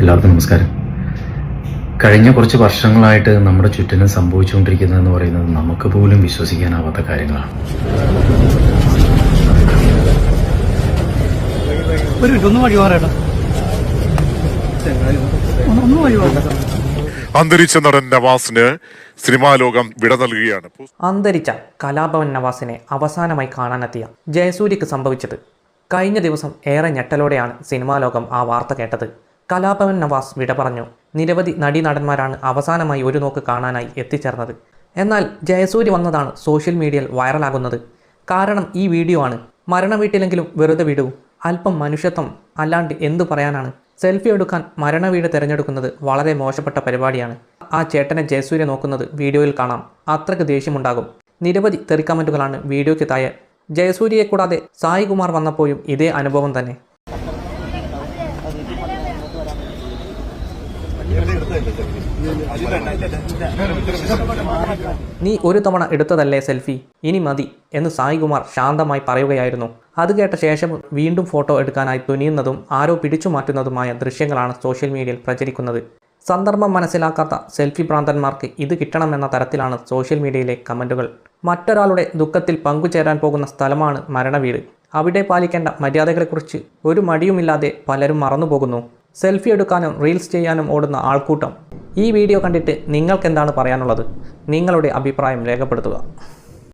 എല്ലാവർക്കും നമസ്കാരം. കഴിഞ്ഞ കുറച്ച് വർഷങ്ങളായിട്ട് നമ്മുടെ ചുറ്റിനും സംഭവിച്ചുകൊണ്ടിരിക്കുന്നതെന്ന് പറയുന്നത് നമുക്ക് പോലും വിശ്വസിക്കാനാവാത്ത കാര്യങ്ങളാണ്. ഒരു മിനിറ്റ് ഒന്ന് വഴി മാറേട്ടാ ഒന്ന് വഴി അന്തരിച്ച നടൻ നവാസിന് സിനിമാ ലോകം വിട നൽകുകയാണ്. അന്തരിച്ച കലാഭവൻ നവാസിനെ അവസാനമായി കാണാനെത്തിയ ജയസൂര്യക്ക് സംഭവിച്ചത് കഴിഞ്ഞ ദിവസം ഏറെ ഞെട്ടലോടെയാണ് സിനിമാ ലോകം ആ വാർത്ത കേട്ടത്. കലാഭവൻ നവാസ് വിട പറഞ്ഞു. നിരവധി നടീനടന്മാരാണ് അവസാനമായി ഒരു നോക്ക് കാണാനായി എത്തിച്ചേർന്നത്. എന്നാൽ ജയസൂര്യ വന്നതാണ് സോഷ്യൽ മീഡിയയിൽ വൈറലാകുന്നത്. കാരണം ഈ വീഡിയോ ആണ്. മരണ വീട്ടിലെങ്കിലും വെറുതെ വിടൂ. അല്പം മനുഷ്യത്വം അല്ലാണ്ട് എന്തു പറയാനാണ്? സെൽഫി എടുക്കാൻ മരണ വീട് തിരഞ്ഞെടുക്കുന്നത് വളരെ മോശപ്പെട്ട പരിപാടിയാണ്. ആ ചേട്ടനെ ജയസൂര്യ നോക്കുന്നത് വീഡിയോയിൽ കാണാം. അത്രയ്ക്ക് ദേഷ്യമുണ്ടാകും. നിരവധി തെറി കമന്റുകളാണ് വീഡിയോയ്ക്ക് താഴെ. ജയസൂര്യയെ കൂടാതെ സായികുമാർ വന്നപ്പോഴും ഇതേ അനുഭവം തന്നെ. നീ ഒരു തവണ എടുത്തതല്ലേ സെൽഫി? ഇനി മതി എന്ന് സായികുമാർ ശാന്തമായി പറയുകയായിരുന്നു. അത് കേട്ട ശേഷം വീണ്ടും ഫോട്ടോ എടുക്കാനായി തുനിയുന്നതും ആരോ പിടിച്ചു മാറ്റുന്നതുമായ ദൃശ്യങ്ങളാണ് സോഷ്യൽ മീഡിയയിൽ പ്രചരിക്കുന്നത്. സന്ദർഭം മനസ്സിലാക്കാത്ത സെൽഫി ഭ്രാന്തന്മാർക്ക് ഇത് കിട്ടണമെന്ന തരത്തിലാണ് സോഷ്യൽ മീഡിയയിലെ കമന്റുകൾ മറ്റൊരാളുടെ ദുഃഖത്തിൽ പങ്കുചേരാൻ പോകുന്ന സ്ഥലമാണ് മരണവീട്. അവിടെ പാലിക്കേണ്ട മര്യാദകളെക്കുറിച്ച് ഒരു മടിയുമില്ലാതെ പലരും മറന്നുപോകുന്നു. സെൽഫി എടുക്കാനും റീൽസ് ചെയ്യാനും ഓടുന്ന ആൾക്കൂട്ടം. ഈ വീഡിയോ കണ്ടിട്ട് നിങ്ങൾക്ക് എന്താണ് പറയാനുള്ളത്? നിങ്ങളുടെ അഭിപ്രായം രേഖപ്പെടുത്തുക.